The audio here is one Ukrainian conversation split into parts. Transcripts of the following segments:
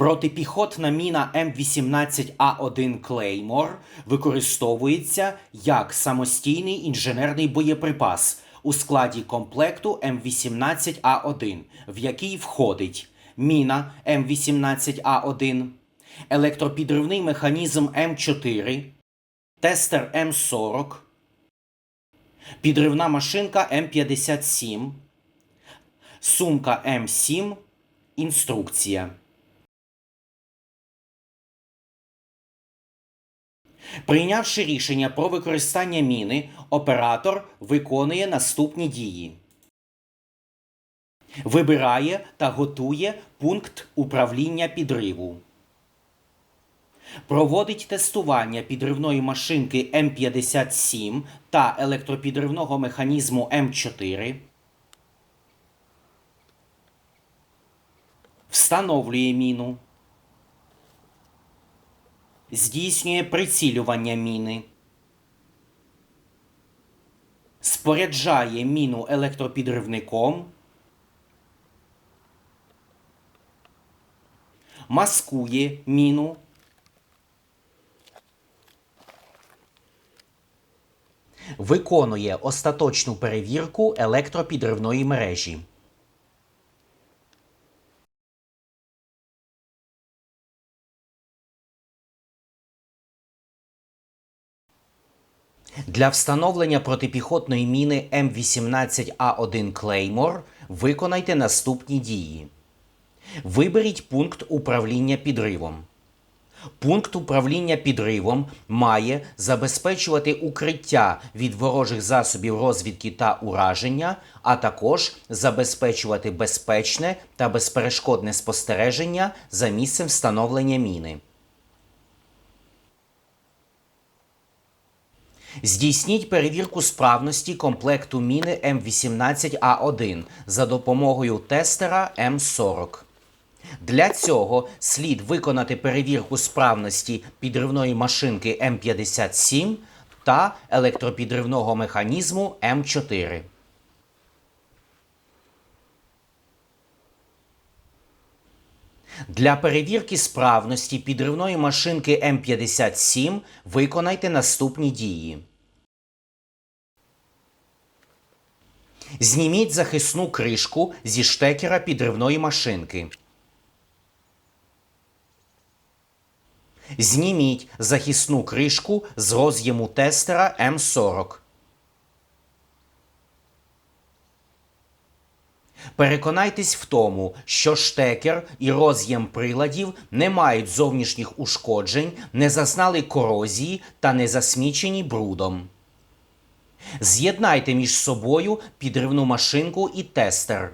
Протипіхотна міна М18А1 Клеймор використовується як самостійний інженерний боєприпас у складі комплекту М18А1, в який входить міна М18А1, електропідривний механізм М4, тестер М40, підривна машинка М57, сумка М7, інструкція. Прийнявши рішення про використання міни, оператор виконує наступні дії. Вибирає та готує пункт управління підриву. Проводить тестування підривної машинки М57 та електропідривного механізму М4. Встановлює міну здійснює прицілювання міни, споряджає міну електропідривником, маскує міну, виконує остаточну перевірку електропідривної мережі. Для встановлення протипіхотної міни М18А1 Claymore виконайте наступні дії. Виберіть пункт управління підривом. Пункт управління підривом має забезпечувати укриття від ворожих засобів розвідки та ураження, а також забезпечувати безпечне та безперешкодне спостереження за місцем встановлення міни. Здійсніть перевірку справності комплекту міни М18А1 за допомогою тестера М40. Для цього слід виконати перевірку справності підривної машинки М57 та електропідривного механізму М4. Для перевірки справності підривної машинки М57 виконайте наступні дії. Зніміть захисну кришку зі штекера підривної машинки. Зніміть захисну кришку з роз'єму тестера М40. Переконайтесь в тому, що штекер і роз'єм приладів не мають зовнішніх ушкоджень, не зазнали корозії та не засмічені брудом. З'єднайте між собою підривну машинку і тестер.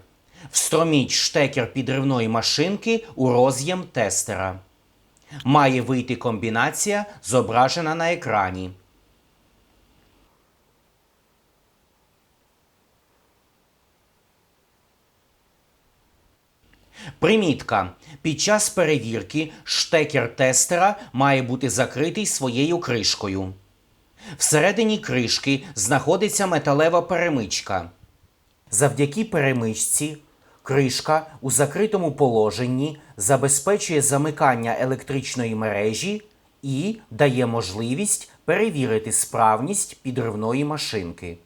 Встроміть штекер підривної машинки у роз'єм тестера. Має вийти комбінація, зображена на екрані. Примітка. Під час перевірки штекер тестера має бути закритий своєю кришкою. Всередині кришки знаходиться металева перемичка. Завдяки перемичці кришка у закритому положенні забезпечує замикання електричної мережі і дає можливість перевірити справність підривної машинки.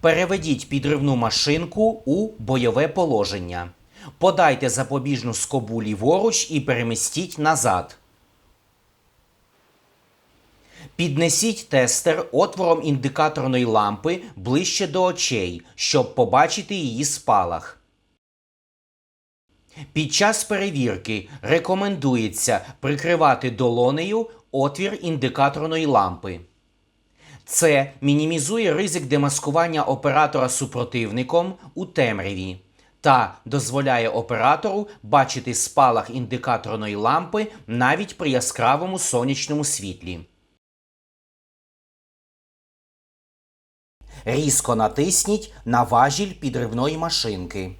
Переведіть підривну машинку у бойове положення. Подайте запобіжну скобу ліворуч і перемістіть назад. Піднесіть тестер отвором індикаторної лампи ближче до очей, щоб побачити її спалах. Під час перевірки рекомендується прикривати долонею отвір індикаторної лампи. Це мінімізує ризик демаскування оператора супротивником у темряві та дозволяє оператору бачити спалах індикаторної лампи навіть при яскравому сонячному світлі. Різко натисніть на важіль підривної машинки.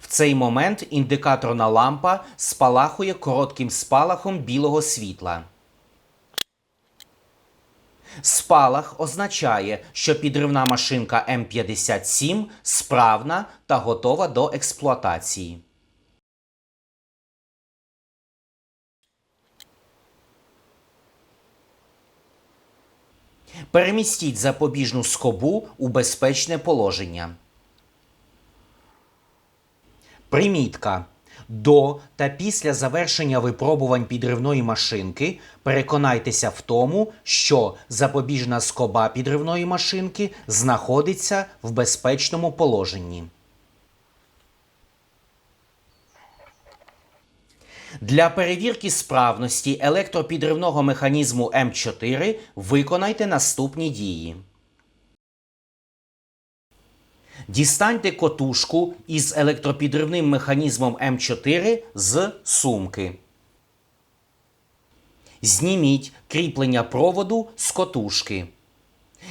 В цей момент індикаторна лампа спалахує коротким спалахом білого світла. Спалах означає, що підривна машинка М57 справна та готова до експлуатації. Перемістіть запобіжну скобу у безпечне положення. Примітка. До та після завершення випробувань підривної машинки переконайтеся в тому, що запобіжна скоба підривної машинки знаходиться в безпечному положенні. Для перевірки справності електропідривного механізму М4 виконайте наступні дії. Дістаньте котушку із електропідривним механізмом М4 з сумки. Зніміть кріплення проводу з котушки.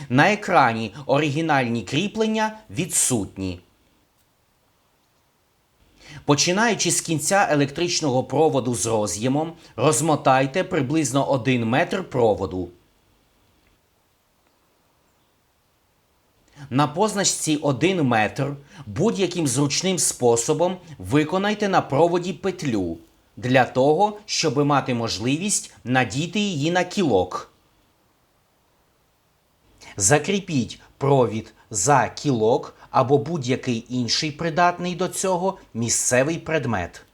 На екрані оригінальні кріплення відсутні. Починаючи з кінця електричного проводу з роз'ємом, розмотайте приблизно 1 метр проводу. На позначці 1 метр будь-яким зручним способом виконайте на проводі петлю для того, щоб мати можливість надіти її на кілок. Закріпіть провід за кілок або будь-який інший придатний до цього місцевий предмет.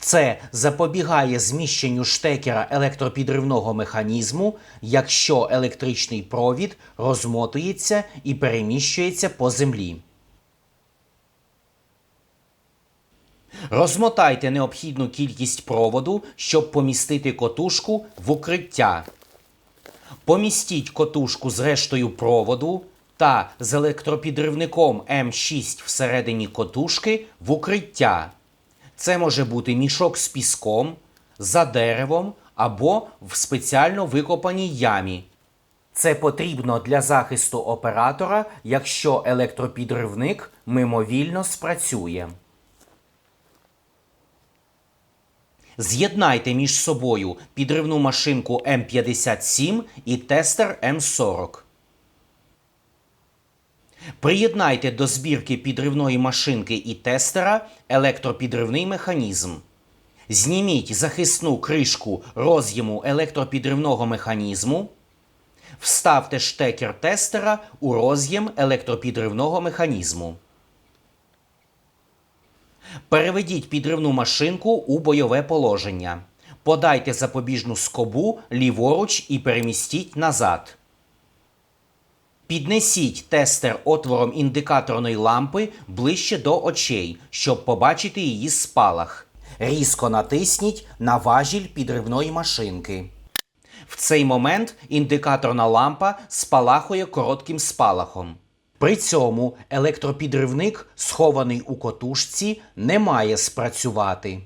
Це запобігає зміщенню штекера електропідривного механізму, якщо електричний провід розмотується і переміщується по землі. Розмотайте необхідну кількість проводу, щоб помістити котушку в укриття. Помістіть котушку з рештою проводу та з електропідривником М6 всередині котушки в укриття. Це може бути мішок з піском, за деревом або в спеціально викопаній ямі. Це потрібно для захисту оператора, якщо електропідривник мимовільно спрацює. З'єднайте між собою підривну машинку М57 і тестер М40. Приєднайте до збірки підривної машинки і тестера електропідривний механізм. Зніміть захисну кришку роз'єму електропідривного механізму. Вставте штекер тестера у роз'єм електропідривного механізму. Переведіть підривну машинку у бойове положення. Подайте запобіжну скобу ліворуч і перемістіть назад. Піднесіть тестер отвором індикаторної лампи ближче до очей, щоб побачити її спалах. Різко натисніть на важіль підривної машинки. В цей момент індикаторна лампа спалахує коротким спалахом. При цьому електропідривник, схований у котушці, не має спрацювати.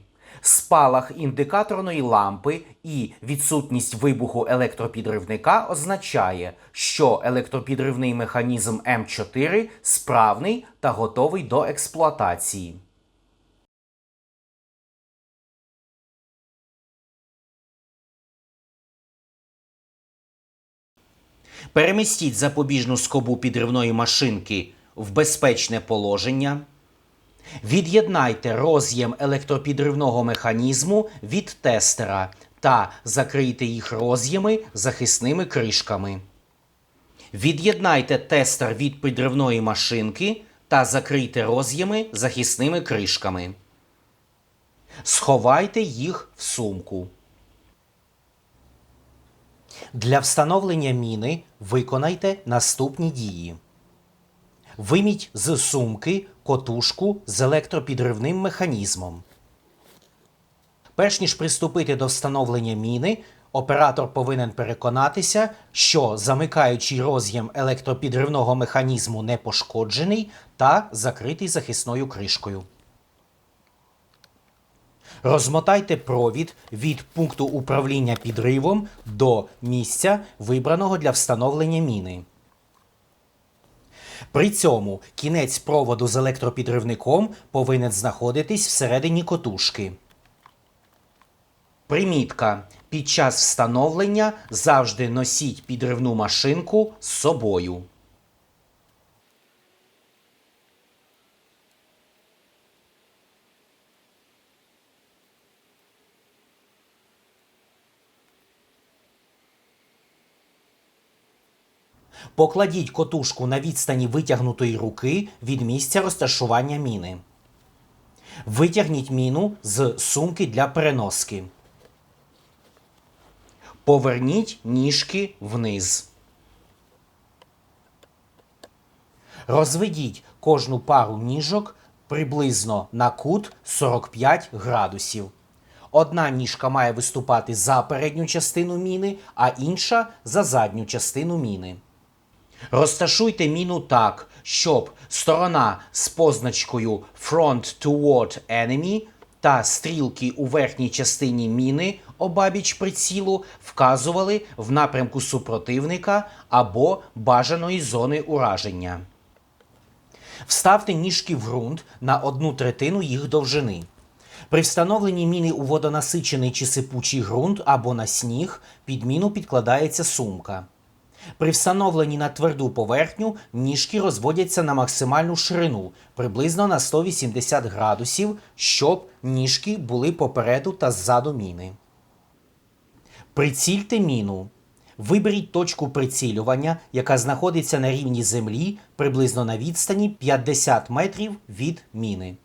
Спалах індикаторної лампи і відсутність вибуху електропідривника означає, що електропідривний механізм М4 справний та готовий до експлуатації. Перемістіть запобіжну скобу підривної машинки в безпечне положення. Від'єднайте роз'єм електропідривного механізму від тестера та закрийте їх роз'єми захисними кришками. Від'єднайте тестер від підривної машинки та закрийте роз'єми захисними кришками. Сховайте їх в сумку. Для встановлення міни виконайте наступні дії. Виміть з сумки котушку з електропідривним механізмом. Перш ніж приступити до встановлення міни, оператор повинен переконатися, що замикаючий роз'єм електропідривного механізму не пошкоджений та закритий захисною кришкою. Розмотайте провід від пункту управління підривом до місця, вибраного для встановлення міни. При цьому кінець проводу з електропідривником повинен знаходитись всередині котушки. Примітка. Під час встановлення завжди носіть підривну машинку з собою. Покладіть котушку на відстані витягнутої руки від місця розташування міни. Витягніть міну з сумки для переноски. Поверніть ніжки вниз. Розведіть кожну пару ніжок приблизно на кут 45 градусів. Одна ніжка має виступати за передню частину міни, а інша за задню частину міни. Розташуйте міну так, щоб сторона з позначкою Front Toward Enemy та стрілки у верхній частині міни обабіч прицілу вказували в напрямку супротивника або бажаної зони ураження. Вставте ніжки в ґрунт на одну третину їх довжини. При встановленні міни у водонасичений чи сипучий ґрунт або на сніг під міну підкладається сумка. При встановленні на тверду поверхню ніжки розводяться на максимальну ширину приблизно на 180 градусів, щоб ніжки були попереду та ззаду міни. Прицільте міну. Виберіть точку прицілювання, яка знаходиться на рівні землі приблизно на відстані 50 метрів від міни.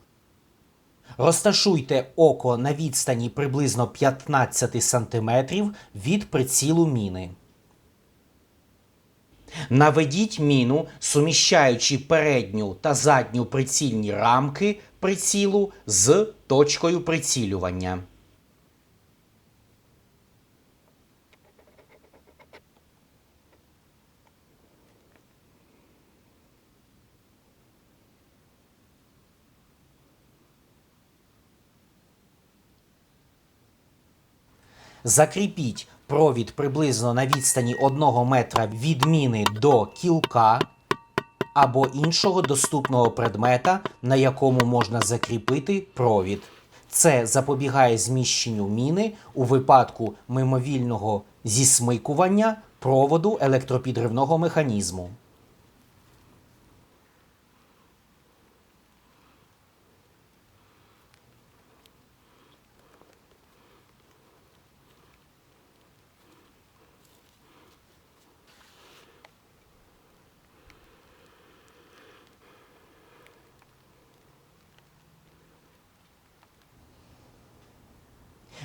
Розташуйте око на відстані приблизно 15 см від прицілу міни. Наведіть міну, суміщаючи передню та задню прицільні рамки прицілу з точкою прицілювання. Закріпіть провід приблизно на відстані 1 метра від міни до кілка або іншого доступного предмета, на якому можна закріпити провід. Це запобігає зміщенню міни у випадку мимовільного зісмикування проводу електропідривного механізму.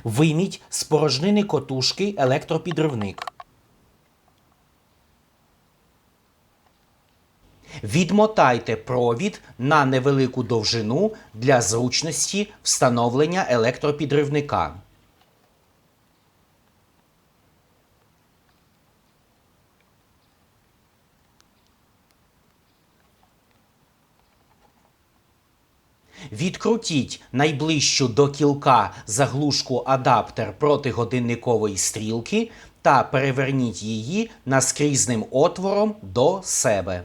Вийміть з порожнини котушки електропідривник. Відмотайте провід на невелику довжину для зручності встановлення електропідривника. Відкрутіть найближчу до кілка заглушку адаптер протигодинникової стрілки та переверніть її наскрізним отвором до себе.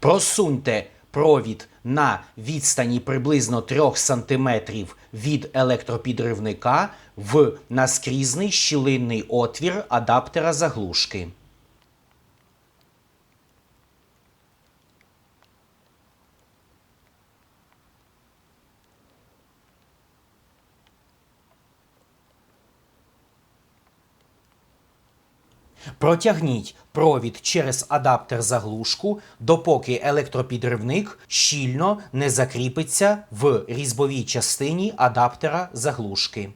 Просуньте провід на відстані приблизно 3 см від електропідривника в наскрізний щілинний отвір адаптера заглушки. Протягніть провід через адаптер заглушку, допоки електропідривник щільно не закріпиться в різьбовій частині адаптера заглушки.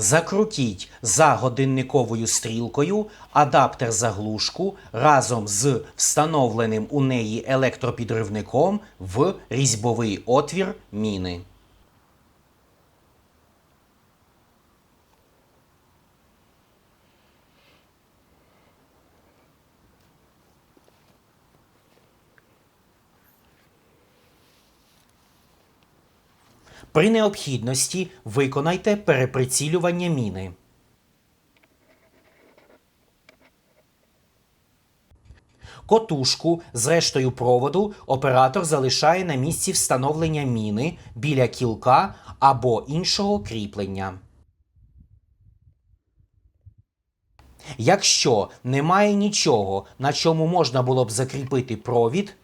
Закрутіть за годинниковою стрілкою адаптер заглушку разом з встановленим у неї електропідривником в різьбовий отвір міни. При необхідності виконайте переприцілювання міни. Котушку з рештою проводу оператор залишає на місці встановлення міни біля кілка або іншого кріплення. Якщо немає нічого, на чому можна було б закріпити провід,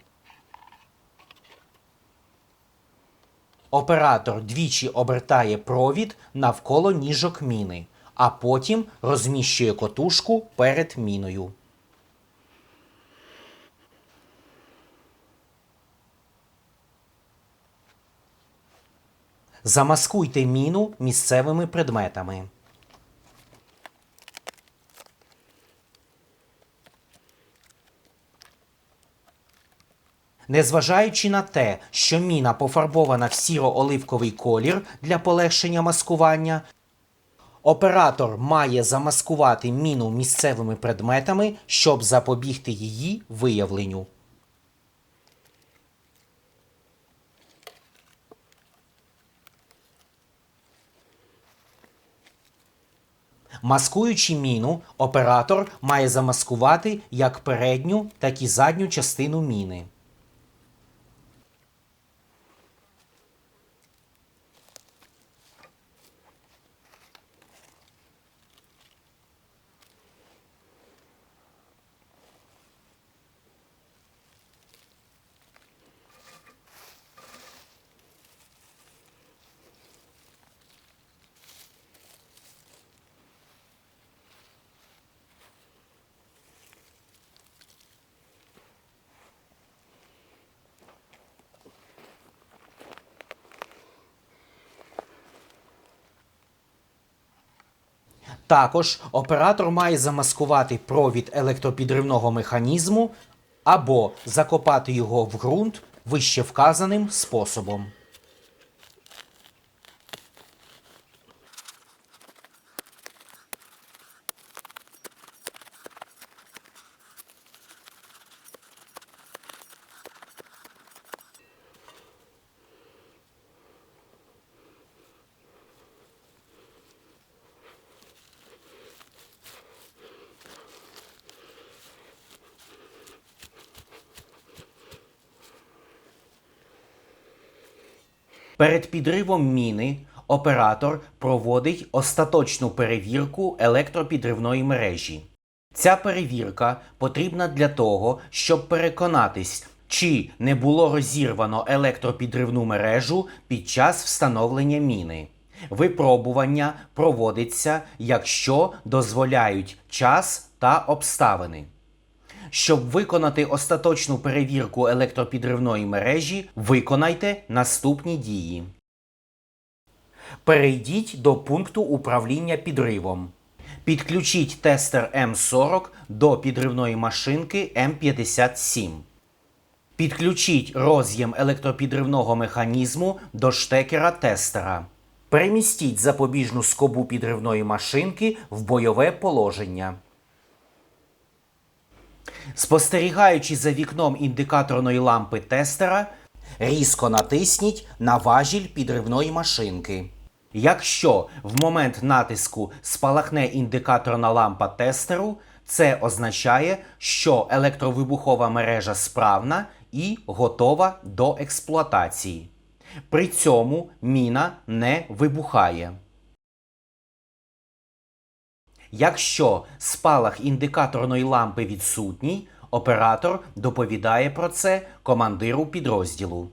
оператор двічі обертає провід навколо ніжок міни, а потім розміщує котушку перед міною. Замаскуйте міну місцевими предметами. Незважаючи на те, що міна пофарбована в сіро-оливковий колір для полегшення маскування, оператор має замаскувати міну місцевими предметами, щоб запобігти її виявленню. Маскуючи міну, оператор має замаскувати як передню, так і задню частину міни. Також оператор має замаскувати провід електропідривного механізму або закопати його в ґрунт вище вказаним способом. Перед підривом міни оператор проводить остаточну перевірку електропідривної мережі. Ця перевірка потрібна для того, щоб переконатись, чи не було розірвано електропідривну мережу під час встановлення міни. Випробування проводиться, якщо дозволяють час та обставини. Щоб виконати остаточну перевірку електропідривної мережі, виконайте наступні дії. Перейдіть до пункту управління підривом. Підключіть тестер М40 до підривної машинки М57. Підключіть роз'єм електропідривного механізму до штекера тестера. Перемістіть запобіжну скобу підривної машинки в бойове положення. Спостерігаючи за вікном індикаторної лампи тестера, різко натисніть на важіль підривної машинки. Якщо в момент натиску спалахне індикаторна лампа тестеру, це означає, що електровибухова мережа справна і готова до експлуатації. При цьому міна не вибухає. Якщо спалах індикаторної лампи відсутній, оператор доповідає про це командиру підрозділу.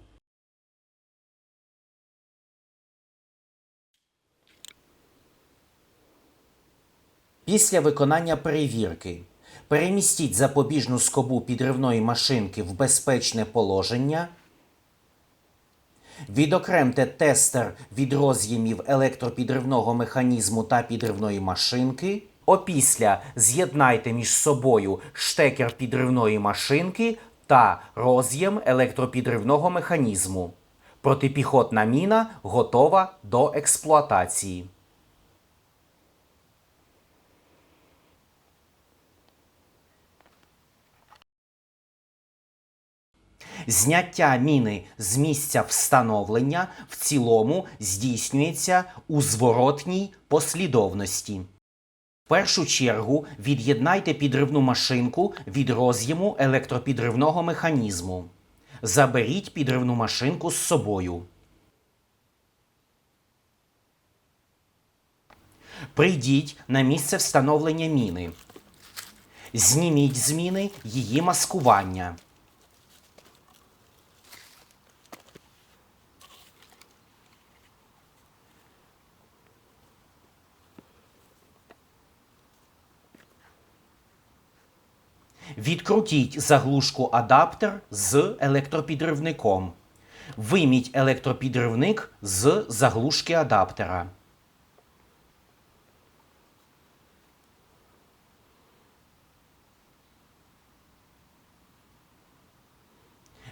Після виконання перевірки перемістіть запобіжну скобу підривної машинки в безпечне положення. Відокремте тестер від роз'ємів електропідривного механізму та підривної машинки. Опісля з'єднайте між собою штекер підривної машинки та роз'єм електропідривного механізму. Протипіхотна міна готова до експлуатації. Зняття міни з місця встановлення в цілому здійснюється у зворотній послідовності. Першу чергу від'єднайте підривну машинку від роз'єму електропідривного механізму. Заберіть підривну машинку з собою. Прийдіть на місце встановлення міни. Зніміть з міни її маскування. Відкрутіть заглушку адаптер з електропідривником. Вийміть електропідривник з заглушки адаптера.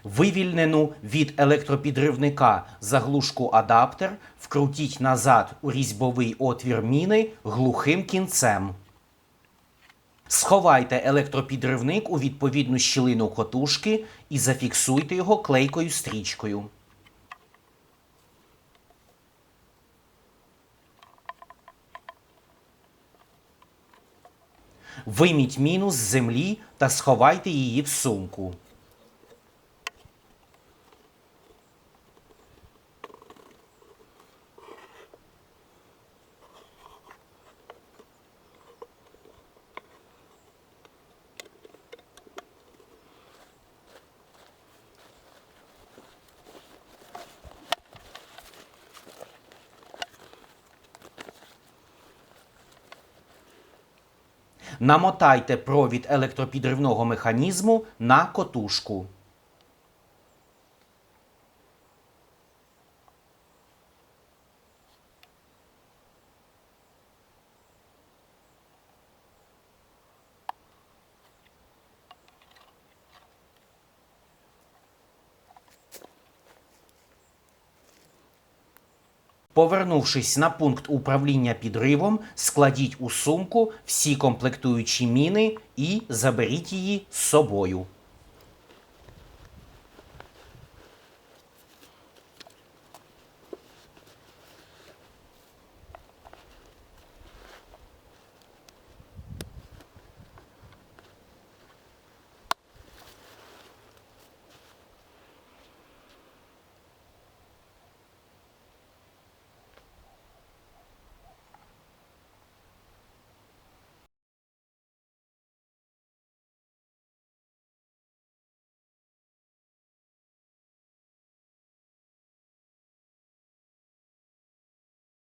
Вивільнену від електропідривника заглушку адаптер вкрутіть назад у різьбовий отвір міни глухим кінцем. Сховайте електропідривник у відповідну щілину котушки і зафіксуйте його клейкою стрічкою. Вийміть міну з землі та сховайте її в сумку. Намотайте провід електропідривного механізму на котушку. Повернувшись на пункт управління підривом, складіть у сумку всі комплектуючі міни і заберіть її з собою.